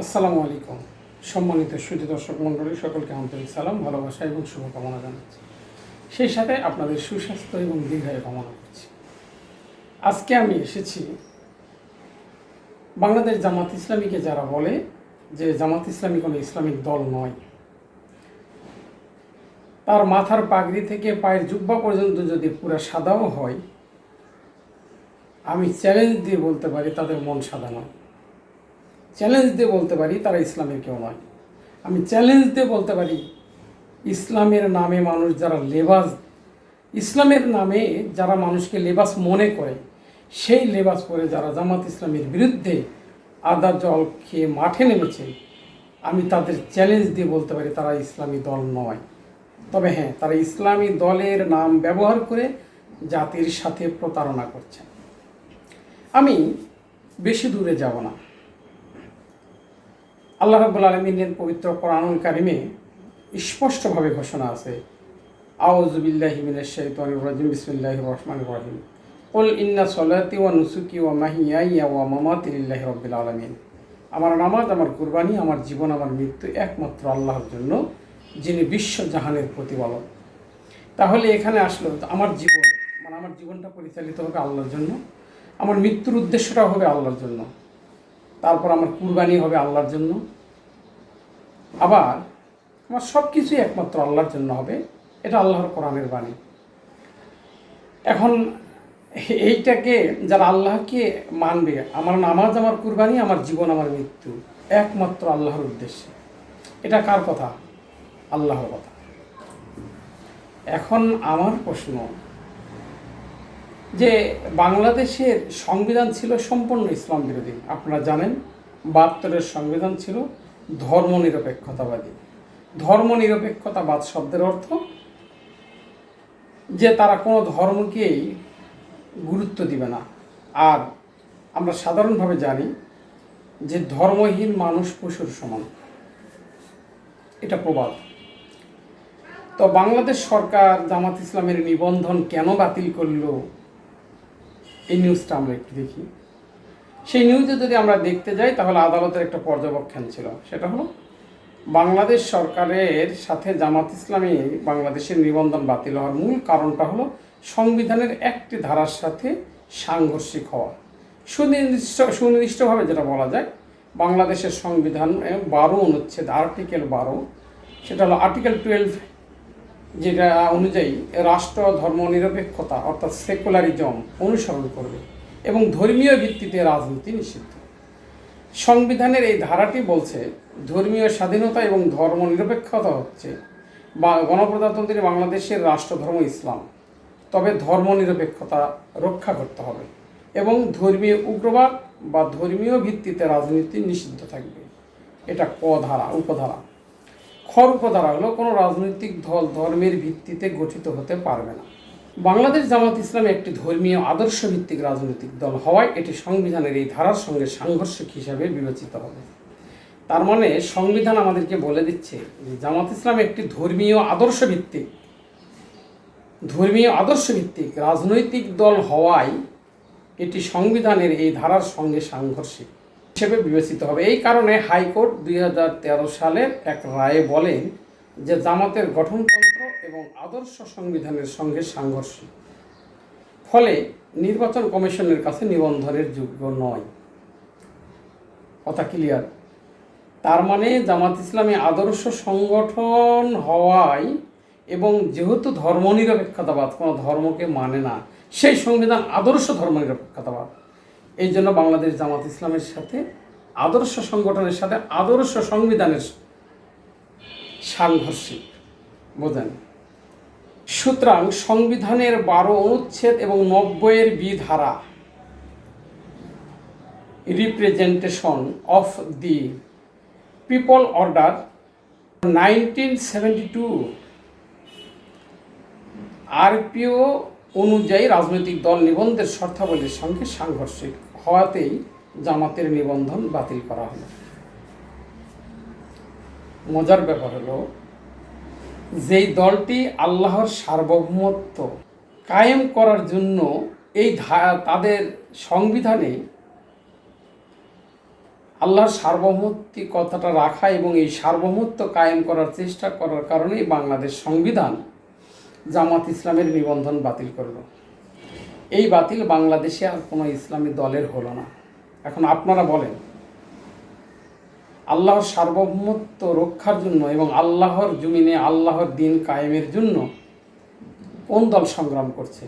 আসসালামু আলাইকুম। সম্মানিত সুদী দর্শক মণ্ডলী, সকলকে আন্তরিক সালাম, ভালোবাসা এবং শুভকামনা জানাচ্ছি। সেই সাথে আপনাদের সুস্বাস্থ্য এবং দীর্ঘায়ু কামনা করছি। আজকে আমি এসেছি বাংলাদেশ জামাত ইসলামীকে যারা বলে যে জামাত ইসলামী কোনো ইসলামিক দল নয়, তার মাথার পাগড়ি থেকে পায়ের জুব্বা পর্যন্ত যদি পুরো সাদাও হয়, আমি চ্যালেঞ্জ দিয়ে বলতে পারি তাদের মন সাদা নয়। চ্যালেঞ্জ দিয়ে বলতে পারি, তারা ইসলামের কেউ নয়। আমি চ্যালেঞ্জ দিয়ে বলতে পারি, ইসলামের নামে মানুষ যারা লেবাস, ইসলামের নামে যারা মানুষকে লেবাস মনে করে, সেই লেবাস পরে যারা জামাত ইসলামের বিরুদ্ধে আদা জল খেয়ে মাঠে নেমেছে, আমি তাদের চ্যালেঞ্জ দিয়ে বলতে পারি, তারা ইসলামী দল নয়। তবে হ্যাঁ তারা ইসলামী দলের নাম ব্যবহার করে জাতির সাথে প্রতারণা করছে। আমি বেশি দূরে যাব না। আল্লাহ রাব্বুল আলমিনের পবিত্র কোরআনুল কারিমে স্পষ্টভাবে ঘোষণা আছে। আউজুবিল্লাহি মিনাশ শাইতানির রাজিম, বিসমিল্লাহির রহমানির রহিম। কুল ইন্না সলাতি ওয়া নুসুকি ওয়া মাহিয়াইয়া ওয়া মামাতি লিল্লাহি রাব্বিল আলামিন। আমার নামাজ, আমার কুরবানি, আমার জীবন, আমার মৃত্যু একমাত্র আল্লাহর জন্য, যিনি বিশ্ব জাহানের প্রতিপালক। তাহলে এখানে আসলো, আমার জীবন মানে আমার জীবনটা পরিচালিত হবে আল্লাহর জন্য, আমার মৃত্যুর উদ্দেশ্যটা হবে আল্লাহর জন্য। তারপর আমার কুরবানি হবে আল্লাহর জন্য। আবার আমার সব কিছুই একমাত্র আল্লাহর জন্য হবে, এটা আল্লাহর কোরআনের বাণী। এখন এইটাকে যারা আল্লাহকে মানবে, আমার নামাজ, আমার কুরবানি, আমার জীবন, আমার মৃত্যু, একমাত্র আল্লাহর উদ্দেশ্যে। এটা কার কথা? আল্লাহর কথা। এখন আমার প্রশ্ন যে বাংলাদেশের সংবিধান ছিল সম্পূর্ণ ইসলাম বিরোধী। আপনারা জানেন, বাহাত্তরের সংবিধান ছিল ধর্মনিরপেক্ষতাবাদী। ধর্মনিরপেক্ষতাবাদ শব্দের অর্থ যে তারা কোনো ধর্মকেই গুরুত্ব দিবে না। আর আমরা সাধারণভাবে জানি যে ধর্মহীন মানুষ পশুর সমান। এটা প্রবাদ। তো বাংলাদেশ সরকার জামাত ইসলামের নিবন্ধন কেন বাতিল করল? এই নিউজটা আমরা একটু দেখি। সেই নিউজে যদি আমরা দেখতে যাই, তাহলে আদালতের একটা পর্যবেক্ষণ ছিল। সেটা হলো, বাংলাদেশ সরকারের সাথে জামাত ইসলামী বাংলাদেশের নিবন্ধন বাতিল হওয়ার মূল কারণটা হলো, সংবিধানের একটি ধারার সাথে সাংঘর্ষিক হওয়া। সুনির্দিষ্ট, সুনির্দিষ্টভাবে যেটা বলা যায়, বাংলাদেশের সংবিধান বারো অনুচ্ছেদ আর্টিকেল বারো, সেটা হলো আর্টিকেল টুয়েলভ যেটা অনুযায়ী রাষ্ট্র, ধর্ম, নিরপেক্ষতা, অর্থাৎ সেকুলারিজম অনুসরণ করবে এবং ধর্মীয় ভিত্তিতে রাজনীতি নিষিদ্ধ। সংবিধানের এই ধারাটি বলছে, ধর্মীয় স্বাধীনতা এবং ধর্ম নিরপেক্ষতা হচ্ছে বা গণপ্রজাতন্ত্রী বাংলাদেশের রাষ্ট্রধর্ম ইসলাম। তবে ধর্ম নিরপেক্ষতা রক্ষা করতে হবে এবং ধর্মীয় উগ্রবাদ বা ধর্মীয় ভিত্তিতে রাজনীতি নিষিদ্ধ থাকবে। এটা ক ধারা উপধারা খর উপধারা হলো কোনো রাজনৈতিক দল ধর্মের ভিত্তিতে গঠিত হতে পারবে না। বাংলাদেশ জামাত ইসলাম একটি ধর্মীয় আদর্শ ভিত্তিক রাজনৈতিক দল হওয়ায় এটি সংবিধানের এই ধারার সঙ্গে সাংঘর্ষিক হিসাবে বিবেচিত হবে। তার মানে সংবিধান আমাদেরকে বলে দিচ্ছে যে জামাত ইসলাম একটি ধর্মীয় আদর্শ ভিত্তিক ধর্মীয় আদর্শ ভিত্তিক রাজনৈতিক দল হওয়ায় এটি সংবিধানের এই ধারার সঙ্গে সাংঘর্ষিক। হিসেবে বিবেচিত হবে। এই কারণে হাইকোর্ট দুই হাজার তেরো সালের এক রায়ে বলেন যে জামাতের গঠনতন্ত্র এবং আদর্শ সংবিধানের সঙ্গে সাংঘর্ষিক ফলে নির্বাচন কমিশনের কাছে নিবন্ধনের যোগ্য নয়। কথা ক্লিয়ার? তার মানে জামাত ইসলামী আদর্শ সংগঠন হওয়ায় এবং যেহেতু ধর্মনিরপেক্ষতাবাদ, কোনো ধর্মকে মানে না, সেই সংবিধান আদর্শ ধর্মনিরপেক্ষতাবাদ। এই জন্য বাংলাদেশ জামাত ইসলামের সাথে আদর্শ সংগঠনের সাথে আদর্শ সংবিধানের সাংঘর্ষিক, বোঝেন? সুতরাং সংবিধানের বারো অনুচ্ছেদ এবং নব্বইয়ের বিধারা representation of the people order nineteen seventy two RPO অনুযায়ী রাজনৈতিক দল নিবন্ধের শর্তাবলীর সঙ্গে সাংঘর্ষিক হওয়াতেই জামাতের নিবন্ধন বাতিল করা হলো। মজার ব্যাপার হলো, যেই দলটি আল্লাহর সার্বভৌমত্ব কায়েম করার জন্য এই তাদের সংবিধানে আল্লাহর সার্বভৌমত্ব কথাটা রাখা এবং এই সার্বভৌমত্ব কায়েম করার চেষ্টা করার কারণেই বাংলাদেশ সংবিধান জামাত ইসলামের নিবন্ধন বাতিল করল। এই বাতিল বাংলাদেশে আর কোনো ইসলামী দলের হলো না। এখন আপনারা বলেন, আল্লাহর সার্বভৌমত্ব রক্ষার জন্য এবং আল্লাহর জমিনে আল্লাহর দিন কায়েমের জন্য কোন দল সংগ্রাম করছে?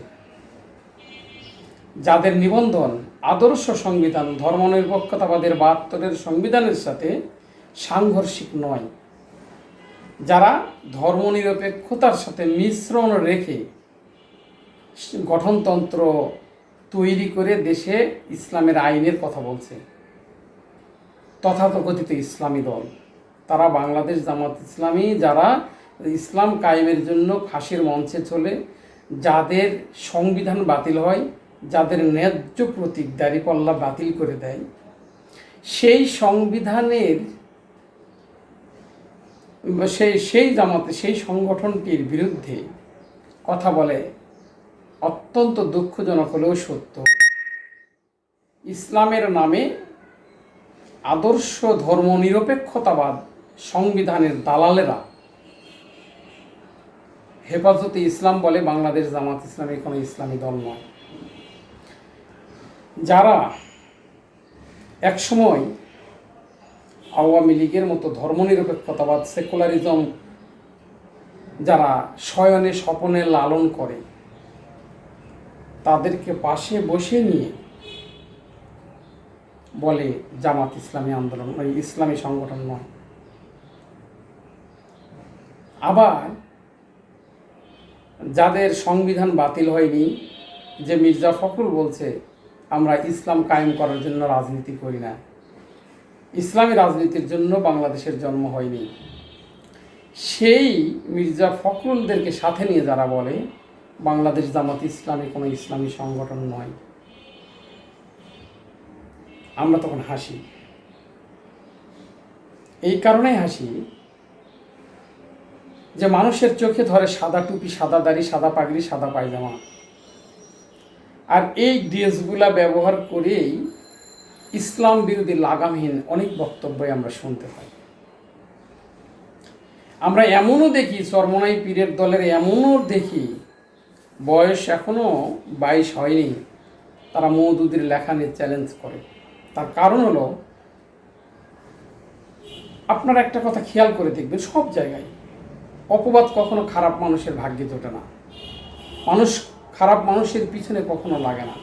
যাদের নিবন্ধন আদর্শ সংবিধান, ধর্মনিরপেক্ষতাবাদের বাহাত্তরের সংবিধানের সাথে সাংঘর্ষিক নয়। যারা ধর্মনিরপেক্ষতার সাথে মিশ্রণ রেখে গঠনতন্ত্র তৈরি করে দেশে ইসলামের আইনের কথা বলছে, তথাকথিত ইসলামী দল। তারা বাংলাদেশ জামাত ইসলামী, যারা ইসলাম কায়েমের জন্য ফাঁসির মঞ্চে চলে, যাদের সংবিধান বাতিল হয়, যাদের ন্যায্য প্রতীক দাঁড়িপাল্লা বাতিল করে দেয়, সেই সংবিধানের সেই সেই জামাতে, সেই সংগঠনটির বিরুদ্ধে কথা বলে অত্যন্ত দুঃখজনক হলেও সত্য। ইসলামের নামে আদর্শ, ধর্ম, নিরপেক্ষতাবাদ সংবিধানের দালালেরা হেফাজতে ইসলাম বলে বাংলাদেশ জামাত ইসলামী কোনো ইসলামী দল নয়। যারা একসময় আওয়ামী লীগের মতো ধর্মনিরপেক্ষতাবাদ, সেকুলারিজম যারা শয়নে স্বপনে লালন করে, তাদেরকে পাশে বসে নিয়ে বলে জামাত ইসলামী আন্দোলন, ওই ইসলামী সংগঠন নয়। আবার যাদের সংবিধান বাতিল হয়নি, যে মির্জা ফখরুল বলছে, আমরা ইসলাম কায়েম করার জন্য রাজনীতি করি না। ইসলামী রাজনীতির জন্য বাংলাদেশের জন্ম হয়নি। সেই মির্জা ফখরুলদেরকে সাথে নিয়ে যারা বলে, বাংলাদেশ জামাত ইসলামী কোনো ইসলামী সংগঠন নয়। আমরা তখন হাসি। এই কারণেই হাসি যে মানুষের চোখে ধরে সাদা টুপি, সাদা দাড়ি, সাদা পাগড়ি, সাদা পায়জামা। আর এই ড্রেসগুলা ব্যবহার করেই ইসলাম বিরোধী লাগামহীন অনেক বক্তব্যই আমরা শুনতে পাই। আমরা এমনও দেখি, চরমনাই পীরের দলের এমনও দেখি, বয়স এখনও বাইশ হয়নি, তারা মৌদুদির লেখা নিয়ে চ্যালেঞ্জ করে। তার কারণ হলো, আপনারা একটা কথা খেয়াল করে দেখবেন, সব জায়গায় অপবাদ কখনো খারাপ মানুষের ভাগ্যে জোটে না। মানুষ, খারাপ মানুষের পিছনে কখনো লাগে না।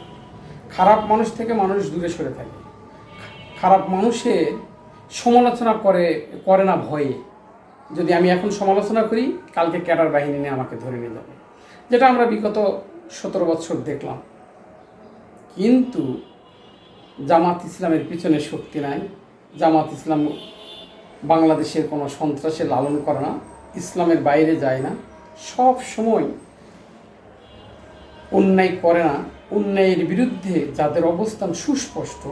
খারাপ মানুষ থেকে মানুষ দূরে সরে থাকে। খারাপ মানুষে সমালোচনা করে করে না ভয়ে। যদি আমি এখন সমালোচনা করি, কালকে ক্যাডার বাহিনী নিয়ে আমাকে ধরে নিয়ে যাবে। যেটা আমরা বিগত সতেরো বছর দেখলাম। কিন্তু জামাত ইসলামের পিছনে শক্তি নাই। জামাত ইসলাম বাংলাদেশের কোনো সন্ত্রাসে লালন করে না। ইসলামের বাইরে যায় না। সব সময় অন্যায় করে না। অন্যায়ের বিরুদ্ধে যাদের অবস্থান সুস্পষ্ট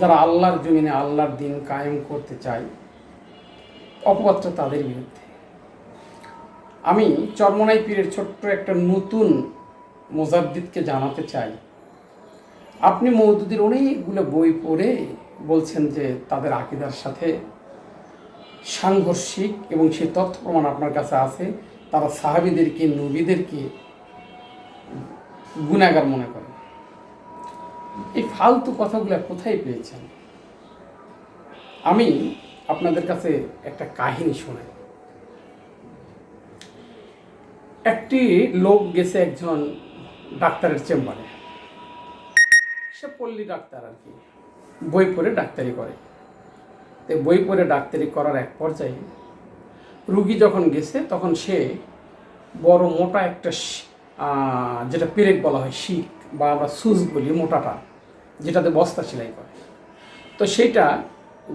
যারা আল্লাহর জমিনে আল্লাহর দিন কায়েম করতে চায় অপবাদটা তাদের বিরুদ্ধে। আমি চর্মনাই পীরের ছোট্ট একটা নতুন মোজাদ্দিদকে জানাতে চাই। আপনি মৌদুদির অনেকগুলো বই পড়ে বলছেন যে তাদের আকিদার সাথে সাংঘর্ষিক এবং সেই তথ্য প্রমাণ আপনার কাছে আছে, তারা সাহাবিদেরকে, নবীদেরকে গুণাগার মনে করে। এই ফালতু কথাগুলো কোথায় পেয়েছেন? আমি আপনাদের কাছে একটা কাহিনী শোনাই। একটি লোক গেছে একজন ডাক্তারের চেম্বারে। সে পল্লী ডাক্তার আর কি। বই পড়ে ডাক্তারি করে। তো বই পড়ে ডাক্তারি করার এক পর্যায়ে রুগী যখন গেছে তখন সে বড় মোটা একটা যেটা পেরেক বলা হয় শিক বা আমরা সুজ বলি, মোটাটা, যেটাতে বস্তা সেলাই করে। তো সেটা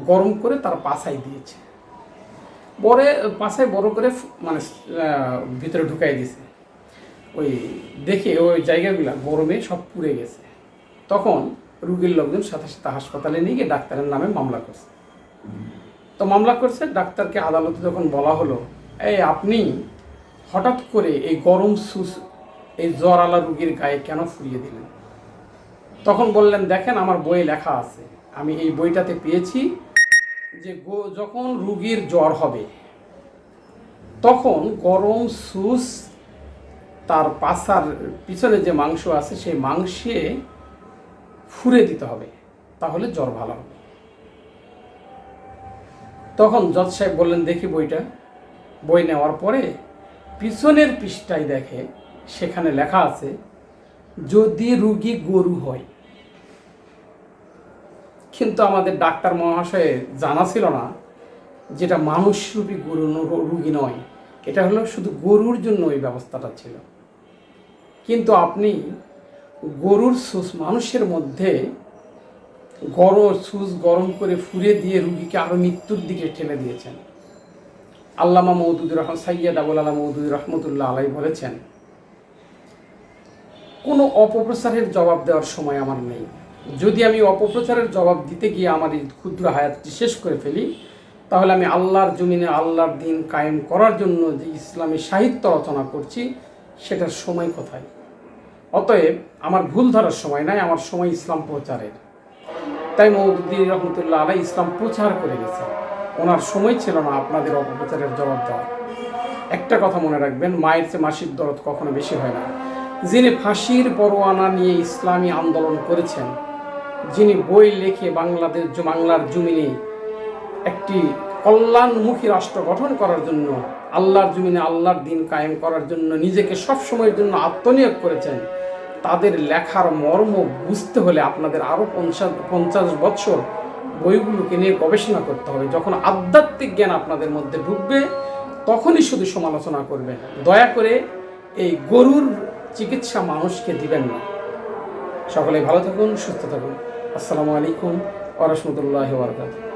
গরম করে তার পাছায় দিয়েছে। পরে পাছায় বড় করে মানে ভিতরে ঢুকাই দিয়েছে। ওই দেখে ওই জায়গাগুলো গরমে সব পুড়ে গেছে। তখন রুগীর লোকজন সাথে সাথে হাসপাতালে নিয়ে গিয়ে ডাক্তারের নামে মামলা করছে। তো মামলা করছে, ডাক্তারকে আদালতে যখন বলা হলো, এই আপনি হঠাৎ করে এই গরম সুস এই জ্বর আলা রুগীর গায়ে কেন ফুরিয়ে দিলেন? তখন বললেন, দেখেন, আমার বইয়ে লেখা আছে। আমি এই বইটাতে পেয়েছি যে যখন রুগীর জ্বর হবে, তখন গরম সুস তার পাছার পিছনে যে মাংস আছে, সেই মাংসে ফুরে দিতে হবে। তাহলে জ্বর ভালো হবে। তখন জজ সাহেব বললেন, দেখি বইটা। বই নেওয়ার পরে পিছনের পৃষ্ঠায় দেখে সেখানে লেখা আছে, যদি রুগী গরু হয়। কিন্তু আমাদের ডাক্তার মহাশয়ে জানা ছিল না যেটা মানুষরূপী গরু রুগী নয়। এটা হলো শুধু গরুর জন্য ওই ব্যবস্থাটা ছিল। কিন্তু আপনি গরুর সুস, মানুষের মধ্যে গরম, সুস গরম করে ফুরে দিয়ে রুগীকে আরও মৃত্যুর দিকে ঠেলে দিয়েছেন। আল্লামা মৌদুদুর রহমান সাইয়দ আবুল আলা মৌদুদুর রহমতুল্লাহ আলাই বলেছেন কোনো অপপ্রচারের জবাব দেওয়ার সময় আমার নেই। যদি আমি অপপ্রচারের জবাব দিতে গিয়ে আমার এই ক্ষুদ্র হায়াতটি শেষ করে ফেলি, তাহলে আমি আল্লাহর জমিনে আল্লাহর দিন কায়েম করার জন্য যে ইসলামী সাহিত্য রচনা করছি, সেটার সময় কোথায়? অতএব আমার ভুল ধরার সময় নাই, আমার সময় ইসলাম প্রচারের। তাই মৌদুদ্দিন রহমতুল্লাহ আলাই ইসলাম প্রচার করে গেছে ওনার সময় ছিল না আপনাদের অপপ্রচারের জবাব দেওয়া। একটা কথা মনে রাখবেন, মায়ের চেয়ে মাসির দরদ কখনো বেশি হয় না। যিনি ফাঁসির পরোয়ানা নিয়ে ইসলামী আন্দোলন করেছেন, যিনি বই লেখে বাংলাদেশ বাংলার জমিনে একটি কল্যাণমুখী রাষ্ট্র গঠন করার জন্য, আল্লাহর জমিনে আল্লাহর দিন কায়েম করার জন্য নিজেকে সব সময়ের জন্য আত্মনিয়োগ করেছেন, তাদের লেখার মর্ম বুঝতে হলে আপনাদের আরও পঞ্চাশ পঞ্চাশ বছর বইগুলোকে নিয়ে গবেষণা করতে হবে। যখন আধ্যাত্মিক জ্ঞান আপনাদের মধ্যে ঢুকবে, তখনই শুধু সমালোচনা করবেন। দয়া করে এই গরুর চিকিৎসা মানুষকে দিবেন না। সকলে ভালো থাকুন সুস্থ থাকুন। আসসালামু আলাইকুম ওরহমতুল্লাহ বরকাত